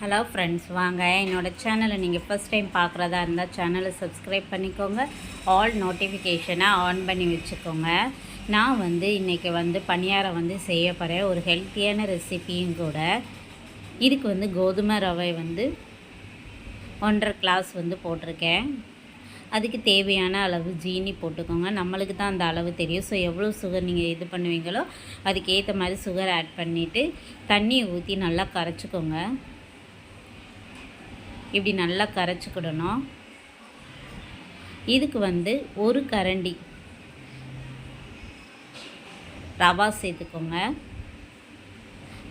Hello friends வாங்க. என்னோடய சேனலை நீங்கள் ஃபஸ்ட் டைம் பார்க்குறதா இருந்தால் சேனலை சப்ஸ்கிரைப் பண்ணிக்கோங்க. ஆல் நோட்டிஃபிகேஷனை ஆன் பண்ணி வச்சுக்கோங்க. நான் வந்து இன்றைக்கி வந்து பணியாரம் வந்து செய்ய போகிறேன் ஒரு ஹெல்த்தியான ரெசிபியும் கூட. இதுக்கு வந்து கோதுமை ரவை வந்து ஒன்றரை கிளாஸ் வந்து போட்டிருக்கேன். அதுக்கு தேவையான அளவு ஜீனி போட்டுக்கோங்க. நம்மளுக்கு தான் அந்த அளவு தெரியும். ஸோ எவ்வளோ சுகர் நீங்கள் இது பண்ணுவீங்களோ அதுக்கேற்ற மாதிரி சுகர் ஆட் பண்ணிவிட்டு தண்ணியை ஊற்றி நல்லா கரைச்சிக்கோங்க. இப்படி நல்லா கரைச்சிக்கிடணும் இதுக்கு வந்து ஒரு கரண்டி ரவா சேர்த்துக்கோங்க.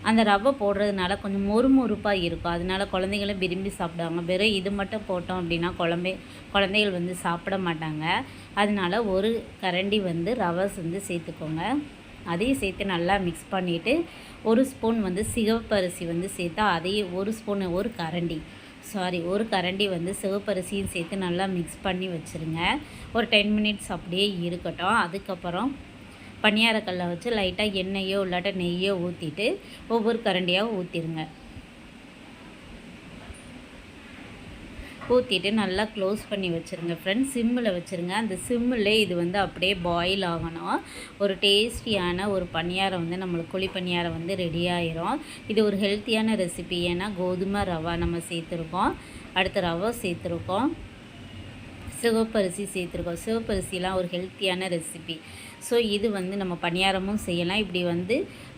அந்த ரவை போடுறதுனால கொஞ்சம் மொறுமொறுப்பாக இருக்கும். அதனால குழந்தைங்களும் விரும்பி சாப்பிடுவாங்க. வெறும் இது மட்டும் போட்டோம் அப்படின்னா குழம்பே குழந்தைகள் வந்து சாப்பிட மாட்டாங்க. அதனால ஒரு கரண்டி வந்து ரவஸ் வந்து சேர்த்துக்கோங்க. அதையும் சேர்த்து நல்லா மிக்ஸ் பண்ணிவிட்டு ஒரு ஸ்பூன் வந்து சிகப்பரிசி வந்து சேர்த்தா அதையும் ஒரு ஸ்பூன் ஒரு கரண்டி. சாரி ஒரு கரண்டி வந்து சிவப்பரிசியும் சேர்த்து நல்லா மிக்ஸ் பண்ணி வச்சுருங்க. ஒரு டென் மினிட்ஸ் அப்படியே இருக்கட்டும். அதுக்கப்புறம் பணியாரக்கல்லை வச்சு லைட்டாக எண்ணெயோ இல்லாட்ட நெய்யோ ஊற்றிட்டு ஒவ்வொரு கரண்டியாக ஊற்றிடுங்க ஊற்றிட்டு நல்லா க்ளோஸ் பண்ணி வச்சுருங்க. ஃப்ரெண்ட்ஸ் சிம்மில் வச்சுருங்க. அந்த சிம்மில் இது வந்து அப்படியே பாயில் ஆகணும். ஒரு டேஸ்டியான ஒரு பணியாரம் வந்து நம்மளுக்கு குழி பணியாரம் வந்து ரெடி ஆயிரும். இது ஒரு ஹெல்த்தியான ரெசிபி ஏன்னா கோதுமை ரவா நம்ம சேர்த்துருக்கோம். அடுத்து ரவை சேர்த்துருக்கோம். சிவப்பரிசி சேர்த்துருக்கோம். சிவப்பரிசிலாம் ஒரு ஹெல்த்தியான ரெசிபி ஸோ இது வந்து நம்ம பணியாரமும் செய்யலாம். இப்படி வந்து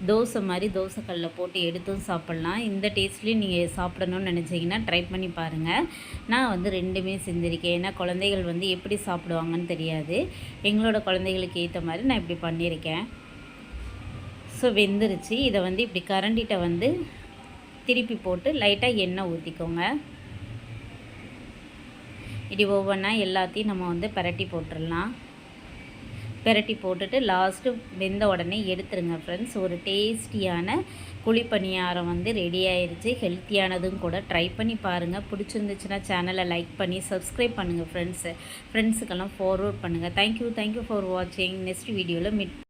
தோசை மாதிரி தோசைக்கல்லில் போட்டு எடுத்தும் சாப்பிட்லாம். இந்த டேஸ்ட்லேயும் நீங்கள் சாப்பிடணும்னு நினச்சிங்கன்னா ட்ரை பண்ணி பாருங்கள் நான் வந்து ரெண்டுமே செஞ்சுருக்கேன். ஏன்னா குழந்தைகள் வந்து எப்படி சாப்பிடுவாங்கன்னு தெரியாது. எங்களோட குழந்தைகளுக்கு ஏற்ற மாதிரி நான் இப்படி பண்ணியிருக்கேன் ஸோ வெந்துருச்சு. இதை வந்து இப்படி கரண்டிட்ட வந்து திருப்பி போட்டு லைட்டாக எண்ணெய் ஊற்றிக்கோங்க இப்படி ஒவ்வொன்றா எல்லாத்தையும் நம்ம வந்து பரட்டி போட்டுடலாம். பெரட்டி போட்டுட்டு லாஸ்ட்டு வெந்த உடனே எடுத்துருங்க ஃப்ரெண்ட்ஸ் ஒரு டேஸ்டியான குழிப்பணியாரம் வந்து ரெடி ஆயிடுச்சு ஹெல்த்தியானதும் கூட ட்ரை பண்ணி பாருங்கள் பிடிச்சிருந்துச்சுன்னா சேனலை லைக் பண்ணி சப்ஸ்கிரைப் பண்ணுங்கள் ஃப்ரெண்ட்ஸு ஃப்ரெண்ட்ஸுக்கெல்லாம் ஃபார்வர்ட் பண்ணுங்கள் thank you thank you for வாட்சிங் நெக்ஸ்ட் வீடியோவில் மீட்